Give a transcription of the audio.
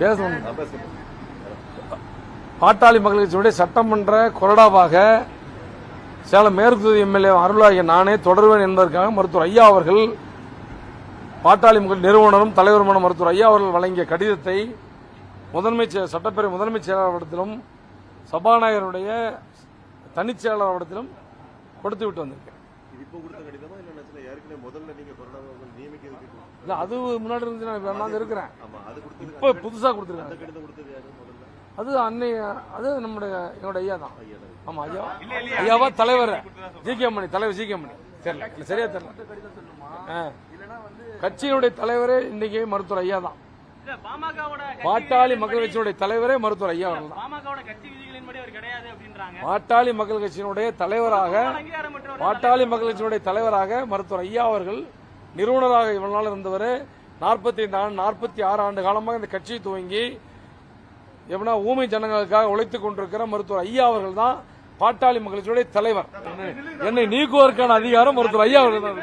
பேசணும். பாட்டாளி மக்கள் கட்சியுடைய சட்டமன்ற கொறடாவாக சேலம் மேற்கு தொகுதி எம்எல்ஏ அருளாகிய நானே தொடர்வேன் என்பதற்காக மருத்துவர் ஐயா அவர்கள் பாட்டாளி மக்கள் நிறுவனரும் தலைவருமான மருத்துவர் ஐயா அவர்கள் வழங்கிய கடிதத்தை முதன்மை சட்டப்பேரவை முதன்மை செயலாளரிடத்திலும் சபாநாயகருடைய தனிச் செயலாளரிடத்திலும் கொடுத்து விட்டு வந்திருக்கேன் இல்ல அது முன்னாடி இருந்து நான் நான் இருக்கிறேன். ஆமா அது கொடுத்தது இப்ப புதுசா கொடுத்துருக்காங்க. அந்த கடிதம் கொடுத்தது யாரு முதல்ல? அது அன்னை அது நம்முடைய என்னோட ஐயா தான். ஐயா தான். ஆமா ஐயா. ஐயாவா தலைவர்? ஜி. கே. மணி தலைவர் ஜி. கே. மணி. தெரியல இல்ல சரியா தெரியல. கட்சியினுடைய தலைவரே இன்னைக்கு மருத்துவர் ஐயா தான். இல்ல, பாமகவோட கட்சி பாட்டாளி மக்கள் கட்சியினுடைய தலைவரே மருத்துவர் ஐயா தான். பாமகவோட கட்சி விதிகளின்படி அவர் கிடையாது அப்படின்றாங்க. பாட்டாளி மக்கள் கட்சியினுடைய தலைவராக பாட்டாளி மக்கள் கட்சியினுடைய தலைவராக மருத்துவர் ஐயா அவர்கள் நிறுவனராக இவ்வளவு நாள் இருந்தவர். நாற்பத்தி ஐந்து ஆண்டு நாற்பத்தி ஆறு ஆண்டு காலமாக இந்த கட்சியை துவங்கி எப்படின்னா ஊமை ஜனங்களுக்காக உழைத்துக் கொண்டிருக்கிற மருத்துவர் ஐயா அவர்கள் தான் பாட்டாளி மக்கள் கட்சியுடைய தலைவர். என்னை- என்னை நீக்குவதற்கான அதிகாரம் மருத்துவர் ஐயா அவர்கள் தான்